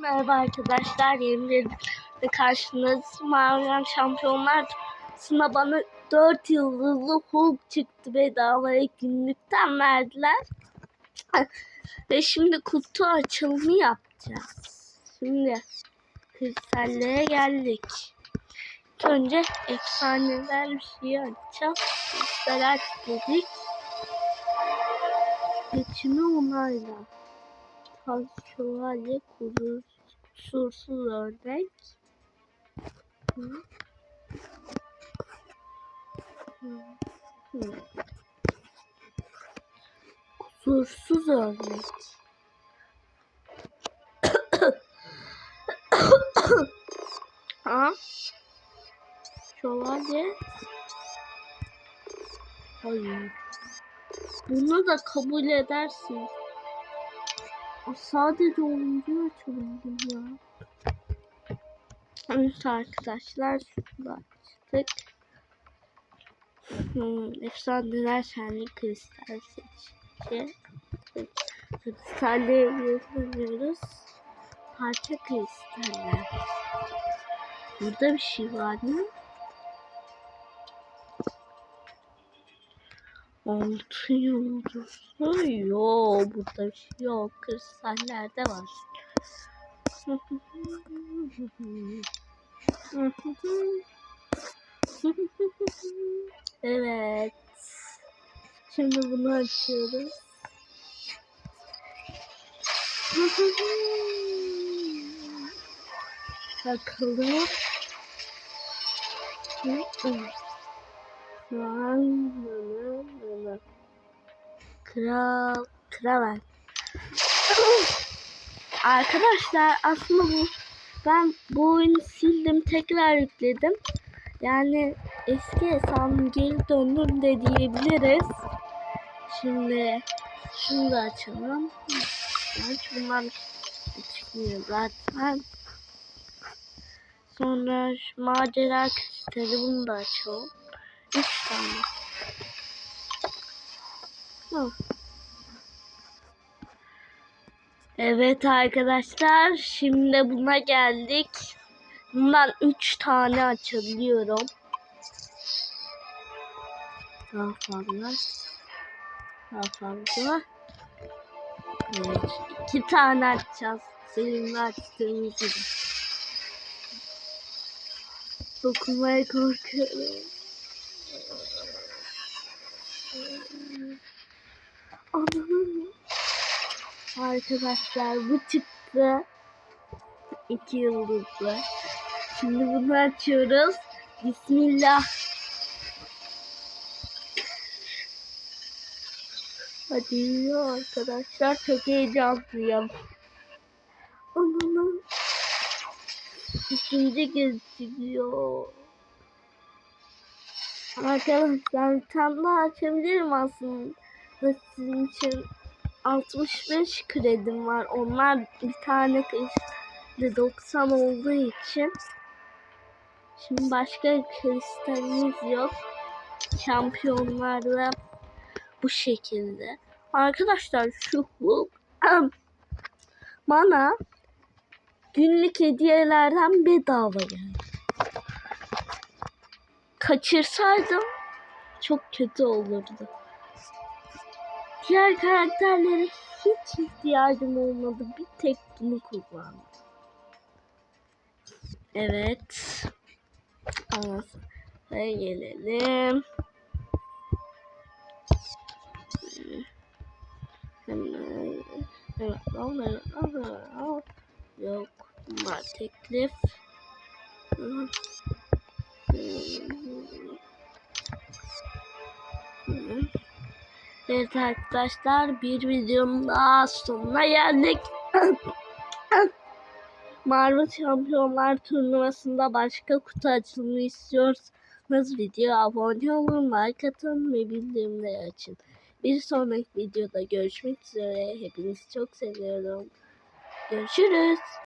Merhaba arkadaşlar, yeni bir de karşınız Maviyen Şampiyonlar Sına bana 4 yıldızlı Hulk çıktı bedavaya günlükten verdiler. Ve şimdi kutu açılımı yapacağız. Şimdi kristallere geldik. İlk önce efsaneler bir şey açacağız. Kristal aç dedik. Geçimi onayla. Taz şövalye kurur, kusursuz örnek. Hı. Hı. Hı. Kusursuz örnek. ha? Şövalye. Hayır. Bunu da kabul edersin. Sadece oyuncu açıldı ya. Evet arkadaşlar şunu açtık. Hmm, efsaneler şenli kristal seçici. Kristalleri yapıyoruz. Parça kristaller. Burada bir şey var mı? Altı yıldızlı yok. Burada bir şey yok. Kristallerde var. evet. Şimdi bunu açıyoruz. Bakalım. Bunu bunu. Kral, kraven. Arkadaşlar aslında bu ben bu oyunu sildim tekrar yükledim. Yani eski hesabım geri döndüm de diyebiliriz. Şimdi şunu da açalım. Hiç bundan çıkmıyor zaten. Sonra şu macera kristali bunu da açalım. Üç tane. Evet arkadaşlar şimdi buna geldik. Bundan 3 tane açabiliyorum. Daha fazla. Daha fazla. Evet. 2 tane açacağız. Seninle açtığımız gibi. Dokunmaya korkuyorum. Anam. Arkadaşlar bu çıktı. İki yıldızlı. Şimdi bunu açıyoruz. Bismillah. Hadi arkadaşlar. Çok heyecanlıyım. Anam. İkinci gözüküyor. Arkadaşlar tane daha açabilirim aslında sizin için. 65 kredim var. Onlar bir tane de 90 olduğu için. Şimdi başka kristalimiz yok. Şampiyonlarda bu şekilde. Arkadaşlar şu bu bana günlük hediyelerden bedava geldi. Kaçırsaydım çok kötü olurdu. Diğer karakterlere hiç ihtiyacım olmadı. Bir tek bunu kullandım. Evet. Anasına gelelim. Hemen. Evet, hemen, hemen, Yok. Bunlar teklif. Hmm. Evet arkadaşlar bir videonun daha sonuna geldik. Marvel Şampiyonlar Turnuvası'nda başka kutu açılımı istiyorsanız video abone olun, like atın ve bildirimleri açın. Bir sonraki videoda görüşmek üzere. Hepinizi çok seviyorum. Görüşürüz.